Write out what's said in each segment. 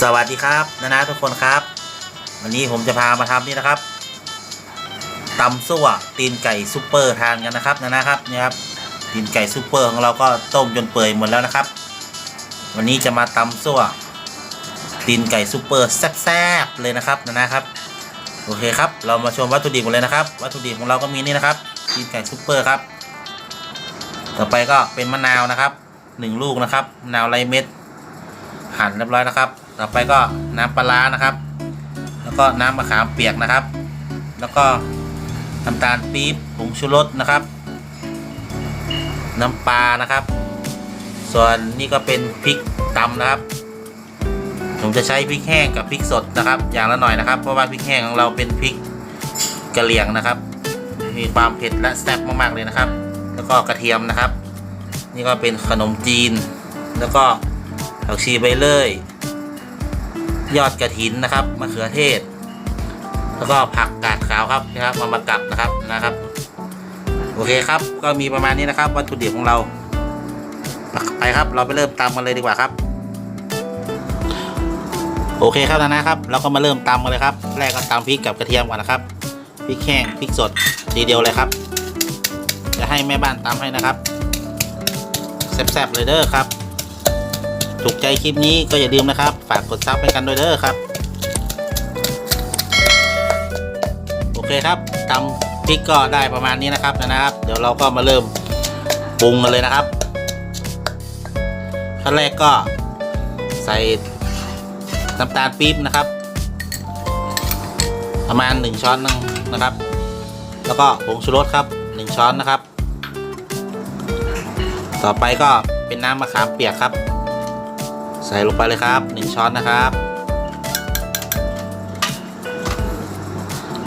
สวัสดีครับนะนะทุกคนครับ วันนี้ผมจะพามาทำนี่นะครับตำซั่วตีนไก่ซุปเปอร์ทานกันนะครับนะนะครับนี่ครับตีนไก่ซุปเปอร์ของเราก็ต้มจนเปื่อยหมดแล้วนะครับ วันนี้จะมาตำซั่วตีนไก่ซุปเปอร์แซ่บๆเลยนะครับนะนะครับโอเคครับเรามาชมวัตถุดิบกันเลยนะครับ วัตถุดิบของเราก็มีนี่นะครับตีนไก่ซุปเปอร์ครับ ต่อไปก็เป็นมะนาวนะครับหนึ่งลูกนะครับมะนาวไรเม็ด หั่นเรียบร้อยนะครับ ต่อไปก็น้ำปลานะครับ แล้วก็น้ำมะขามเปียกนะครับ แล้วก็น้ำตาลปี๊บผงชูรสนะครับ น้ำปลานะครับ ส่วนนี่ก็เป็นพริกตำนะครับ ผมจะใช้พริกแห้งกับพริกสดนะครับ อย่างละหน่อยนะครับ เพราะว่าพริกแห้งของเราเป็นพริกกระเหรี่ยงนะครับ มีความเผ็ดและแซ่บมากๆเลยนะครับ แล้วก็กระเทียมนะครับ นี่ก็เป็นขนมจีน แล้วก็ ผักชีใบเลื่อยยอดกระถินนะครับมะเขือเทศ แล้วก็ผักกาดขาวครับนะครับมามากับนะครับนะครับ โอเคครับก็มีประมาณนี้นะครับ วัตถุดิบของเราไปครับ เราไปเริ่มตำกันเลยดีกว่าครับ โอเคครับนะนะครับ เราก็มาเริ่มตำกันเลยครับ แรกก็ตำพริกกับกระเทียมก่อนนะครับพริกแห้งพริกสดทีเดียวเลยครับ จะให้แม่บ้านตำให้นะครับแซ่บๆเลยเด้อครับ ถูกใจคลิปนี้ก็อย่าลืมนะครับ ฝากกดซับให้กันด้วยเด้อครับ โอเคครับตำพริกก็ได้ประมาณนี้นะครับนะครับ เดี๋ยวเราก็มาเริ่มปรุงกันเลยนะครับขั้นแรกก็ใส่น้ำตาลปี๊บนะครับ ประมาณ 1 ช้อนนึงนะครับ แล้วก็ผงชูรสครับ 1 ช้อนนะครับ ต่อไปก็เป็นน้ำมะขามเปียกครับ ใส่ลงไปเลยครับ 1 ช้อนนะครับ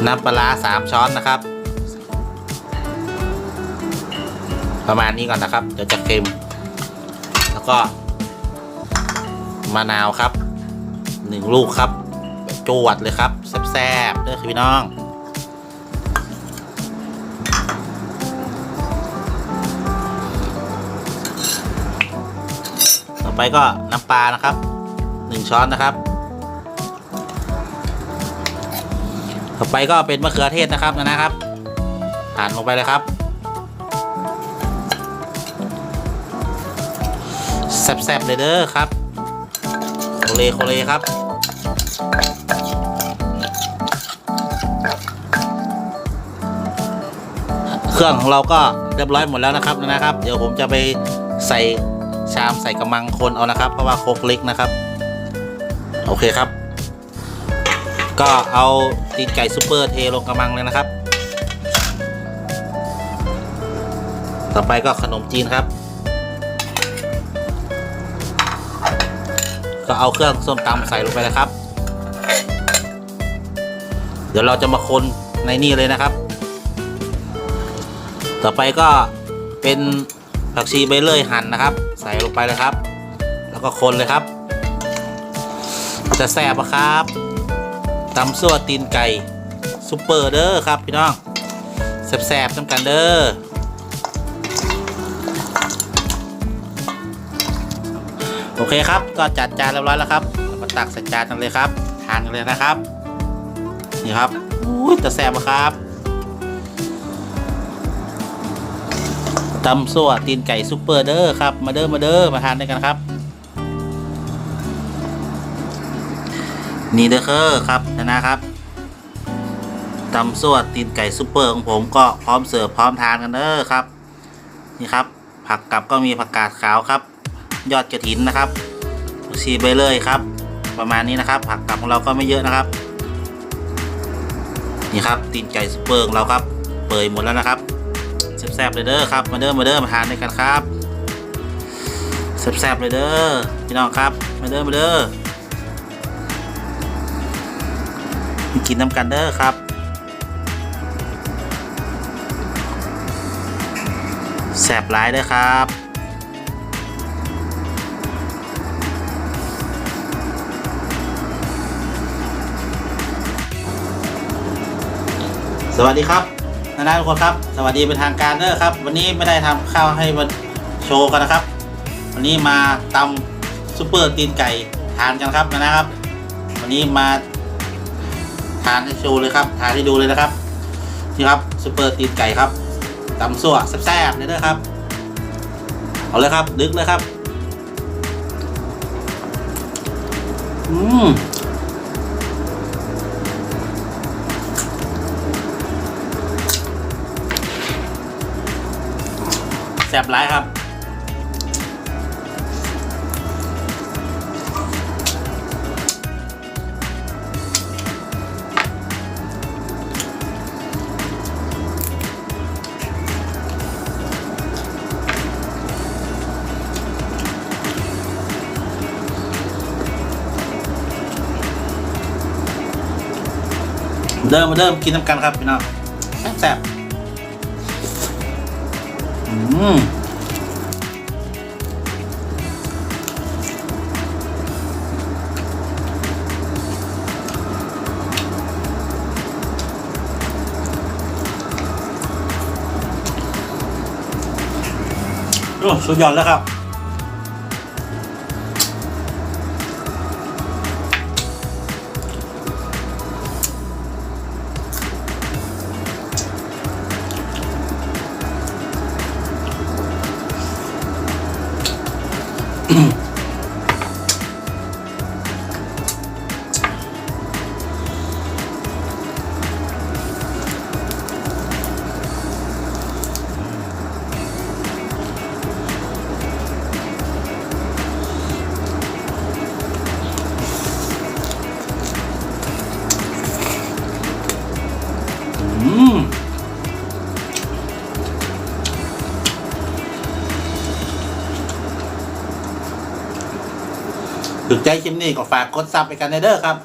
น้ำปลาร้า3ช้อนนะครับ ประมาณนี้ก่อนนะครับเดี๋ยวจะเค็ม แล้วก็มะนาวครับ 1 ลูกครับจวดเลยครับแซ่บๆเด้อคือพี่น้อง อไปก็น้ำปลานะครับหนึ่งช้อนนะครับ ต่อไปก็เป็นมะเขือเทศนะครับนะครับหั่นลงไปเลยครับแซ่บๆเลยเด้อครับโคเลโคเลครับเครื่องของเราก็เรียบร้อยหมดแล้วนะครับนะครับ เดี๋ยวผมจะไปใส่ ชามใส่กระมังคนเอานะครับ เพราะว่าโครกเล็กนะครับ โอเคครับ ก็เอาตีนไก่ซูเปอร์เทลงกระมังเลยนะครับ ต่อไปก็ขนมจีนครับ ก็เอาเครื่องส้มตำใส่ลงไปเลยครับ เดี๋ยวเราจะมาคนในนี่เลยนะครับ ต่อไปก็เป็นผักชีใบเลื่อยหั่นนะครับ ใส่ลงไปเลยครับ แล้วก็คนเลยครับ จะแซ่บปะครับตำซั่วตีนไก่ซุปเปอร์เด้อครับพี่น้องแซ่บๆน้ำกันเด้อโอเคครับ ก็จัดจานเรียบร้อยแล้วครับเราตักใส่จานกันเลยครับ ทานกันเลยนะครับ นี่ครับอุ้จะแซ่บปะครับ ตำซั่วตีนไก่ซุปเปอร์เด้อครับ มาเด้อมาเด้อมาทานด้วยกันครับ นี่เด้อครับนะนะครับตำซั่วตีนไก่ซุปเปอร์ของผมก็พร้อมเสิร์ฟพร้อมทานกันเด้อครับ นี่ครับ ผักกับก็มีผักกาดขาวครับ ยอดกระถินนะครับผักชีใบเลยครับ ประมาณนี้นะครับ ผักกับของเราก็ไม่เยอะนะครับ นี่ครับตีนไก่ซุปเปอร์ของเราครับ เปื่อยหมดแล้วนะครับ แซ่บๆเลยเด้อครับมาเด้อมาเด้อมาทานด้วยกันครับแซ่บๆเลยเด้อพี่น้องครับมาเด้อมาเด้อมากินน้ำกันเด้อครับแซ่บหลายเด้อครับ สวัสดีครับ นานาทุกคนครับ สวัสดีเป็นทางการเด้อครับ วันนี้ไม่ได้ทำข้าวให้มาโชว์กันนะครับ วันนี้มาตำซุปเปอร์ตีนไก่ทานกันครับนะครับ วันนี้มาทานให้โชว์เลยครับทานให้ดูเลยนะครับนี่ครับซูเปอร์ตีนไก่ครับตำซั่วแซ่บๆเลยนะครับเอาเลยครับดึกเลยครับ อืม ซ่บหลายครับเดิมมาเดิมกินน้ำกันครับพี่น้องแซ่บ อืมโอ้สุดยอดแล้วครับ ใจคลิปนี้ก็ฝากกดซับไปกันในเด้อครับ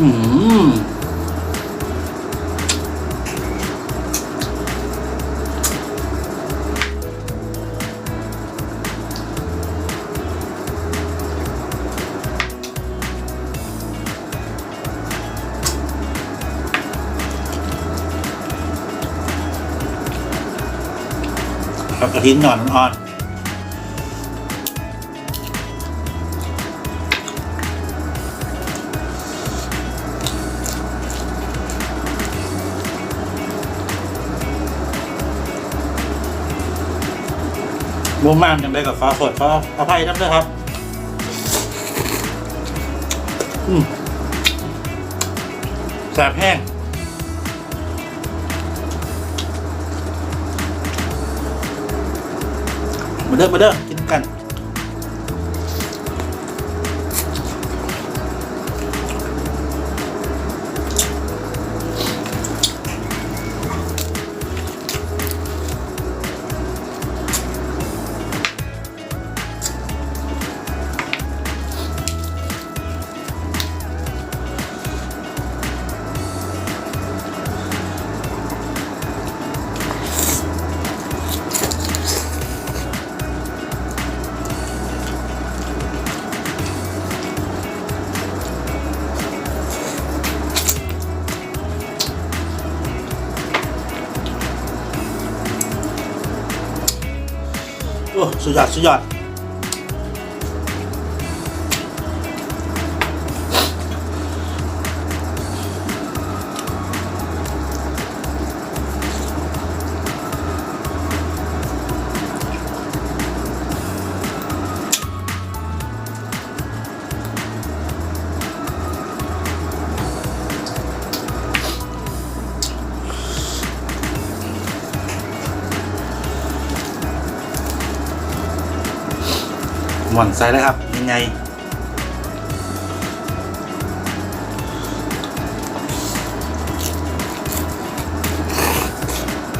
อืม กับกระทินหย่อนอ่อนบุ้มมากจังได้กับฟ้าสดฟ้าอภัยน้ำด้วยครับ อืมแสบแห้ง เด้อมาเด้อกินกัน โอ้สุด หม่อนใส่เลยครับยังไง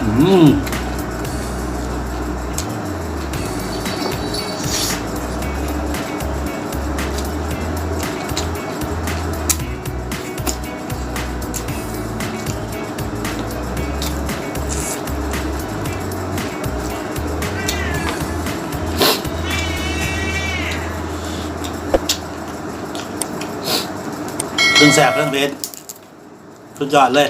อืม เรื่องแสบเรื่องเพชรสุดยอดเลย